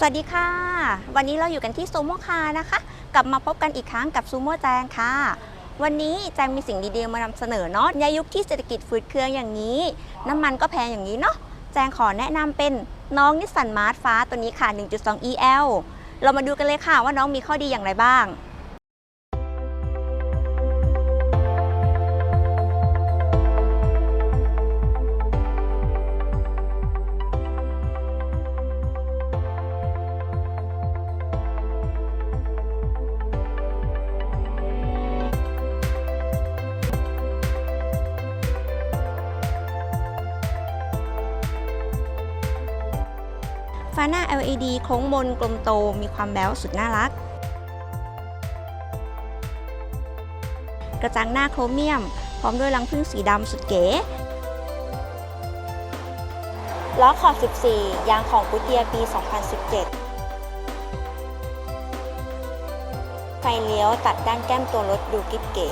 สวัสดีค่ะ วันนี้เราอยู่กันที่ซูโม่คานะคะ กลับมาพบกันอีกครั้งกับซูโม่แจงค่ะ วันนี้แจงมีสิ่งดีๆ มานำเสนอเนาะในยุคที่เศรษฐกิจฟืดเคืองอย่างนี้ น้ำมันก็แพงอย่างนี้เนาะแจงขอแนะนำเป็นน้องนิสสันมาร์ทฟ้าตัวนี้ค่ะ 1.2 EL เรามาดูกันเลยค่ะว่าน้องมีข้อดีอย่างไรบ้าง ไฟหน้า LED โค้งมนกลมโตมีความแบ๊วสุดน่ารัก กระจังหน้าโครเมียม พร้อมด้วยรังผึ้งสีดำสุดเก๋ล้อขอบ 14 ยางของกุเตียปี 2017 ไฟเลี้ยวตัดด้านแก้มตัวรถดูกิ๊บเก๋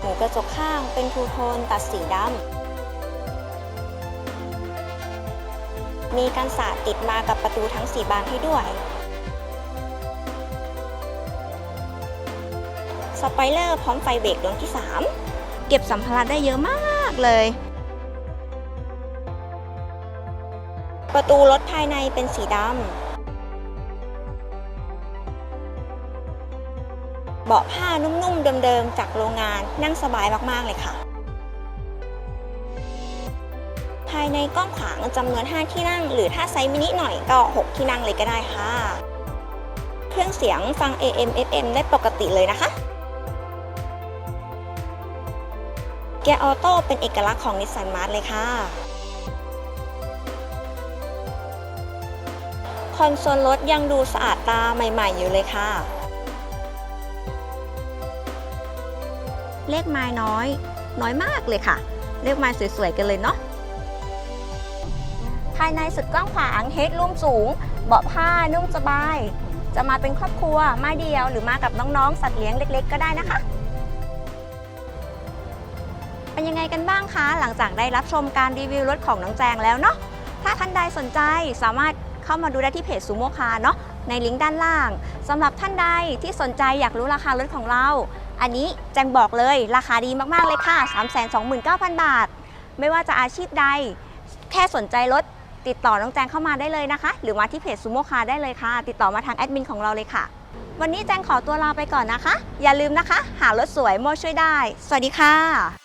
หูกระจกข้างเป็นทูโทนตัดสีดำ มีกันสาดติดมากับประตูทั้ง 4 บานให้ด้วย สปอยเลอร์พร้อมไฟเบรกดวงที่ 3 เก็บสัมภาระได้เยอะมากเลย ประตูรถภายในเป็นสีดำ เบาะผ้านุ่มๆเดิมๆจากโรงงานนั่งสบายมากๆเลยค่ะ ภายในกว้างขวางจำนวน 5 ที่นั่ง หรือถ้าไซส์มินิหน่อยก็ 6 ที่นั่งเลยก็ได้ค่ะ เครื่องเสียงฟัง AM FM ได้ปกติเลยนะคะ เกียร์ออโต้เป็นเอกลักษณ์ของนิสสันมาร์ทเลยค่ะ คอนโซลรถยังดูสะอาดตาใหม่ๆอยู่เลยค่ะเลขไม้น้อย น้อยมากเลยค่ะ เลขไม้สวยๆกันเลยเนาะ ภายในสุดกว้างขวางเฮดรูมสูง เบาะผ้านุ่มสบาย จะมาเป็นครอบครัวมาเดียว หรือมากับน้องๆ สัตว์เลี้ยงเล็ก ๆ ก็ได้นะคะ เป็นยังไงกันบ้างคะ หลังจากได้รับชมการรีวิวรถของน้องแจงแล้วเนาะถ้าท่านใดสนใจสามารถเข้ามาดูได้ที่เพจซูโม่คาเนาะในลิงก์ด้านล่างสำหรับท่านใดที่สนใจอยากรู้ราคารถของเรา อันนี้แจงบอกเลยราคาดีมากๆเลยค่ะ 329,000 บาท ไม่ว่าจะอาชีพใด แค่สนใจรถ ติดต่อน้องแจงเข้ามาได้เลยนะคะ หรือมาที่เพจซูโม่คาได้เลยค่ะ ติดต่อมาทางแอดมินของเราเลยค่ะ วันนี้แจงขอตัวลาไปก่อนนะคะ อย่าลืมนะคะ หารถสวยโมช่วยได้ สวัสดีค่ะ